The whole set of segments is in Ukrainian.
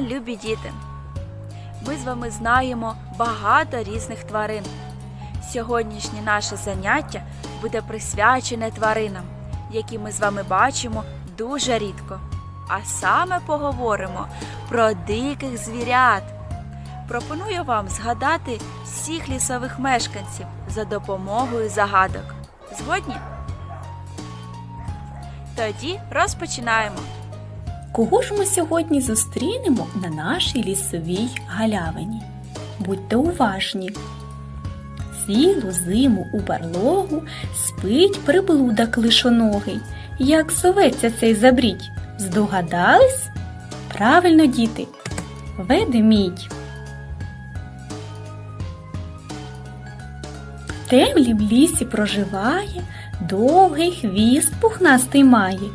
Любі діти, ми з вами знаємо багато різних тварин. Сьогоднішнє наше заняття буде присвячене тваринам, які ми з вами бачимо дуже рідко. А саме поговоримо про диких звірят. Пропоную вам згадати всіх лісових мешканців за допомогою загадок. Згодні? Тоді розпочинаємо. Кого ж ми сьогодні зустрінемо на нашій лісовій галявині? Будьте уважні. Цілу зиму у барлогу спить приблудок лишоногий. Як зоветься цей забрідь? Здогадались? Правильно, діти, ведмідь. Темлі в лісі проживає, довгий хвіст пухнастий має.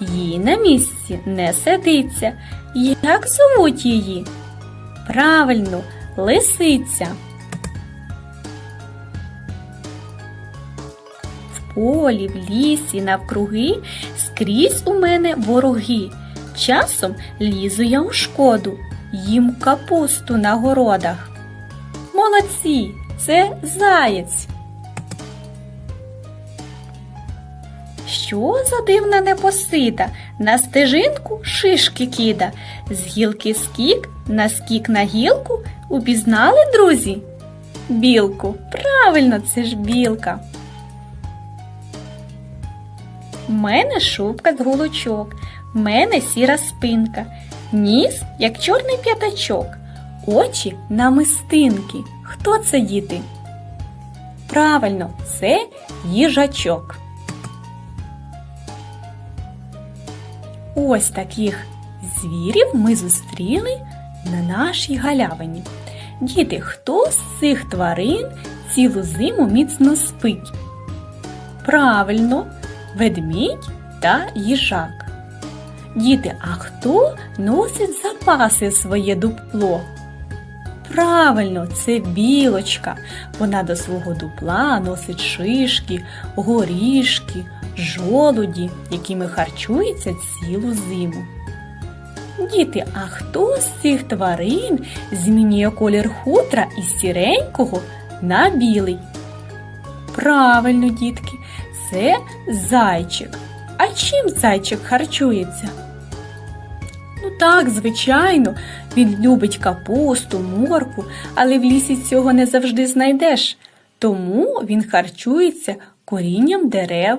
Їй на місці не сидиться. Як звуть її? Правильно, лисиця. В полі, в лісі, навкруги скрізь у мене вороги. Часом лізу я у шкоду, їм капусту на городах. Молодці, це заєць. Що за дивна непосида? На стежинку шишки кида, з гілки скік, на скік на гілку. Упізнали, друзі? Білку. Правильно, це ж білка. В мене шубка з голочок, в мене сіра спинка, ніс, як чорний п'ятачок, очі намистинки. Хто це діти? Правильно, це їжачок. Ось таких звірів ми зустріли на нашій галявині. Діти, хто з цих тварин цілу зиму міцно спить? Правильно, ведмідь та їжак. Діти, а хто носить запаси в своє дупло? Правильно, це білочка. Вона до свого дупла носить шишки, горішки, жолуді, якими харчується цілу зиму. Діти, а хто з цих тварин змінює колір хутра із сіренького на білий? Правильно, дітки, це зайчик. А чим зайчик харчується? Ну так, звичайно, він любить капусту, моркву, але в лісі цього не завжди знайдеш. Тому він харчується корінням дерев,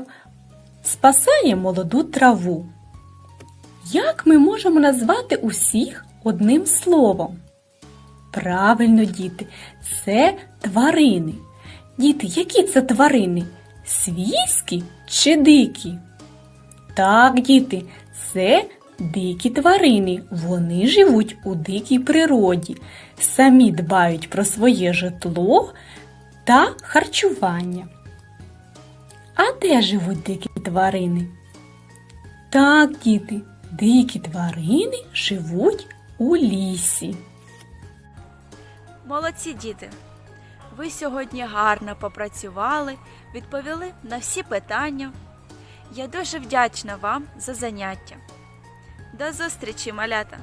спасає молоду траву. Як ми можемо назвати усіх одним словом? Правильно, діти, це тварини. Діти, які це тварини? Свійські чи дикі? Так, діти, це дикі тварини. Вони живуть у дикій природі, самі дбають про своє житло та харчування. А де живуть дикі тварини? Так, діти, дикі тварини живуть у лісі. Молодці діти! Ви сьогодні гарно попрацювали, відповіли на всі питання. Я дуже вдячна вам за заняття. До зустрічі, малята!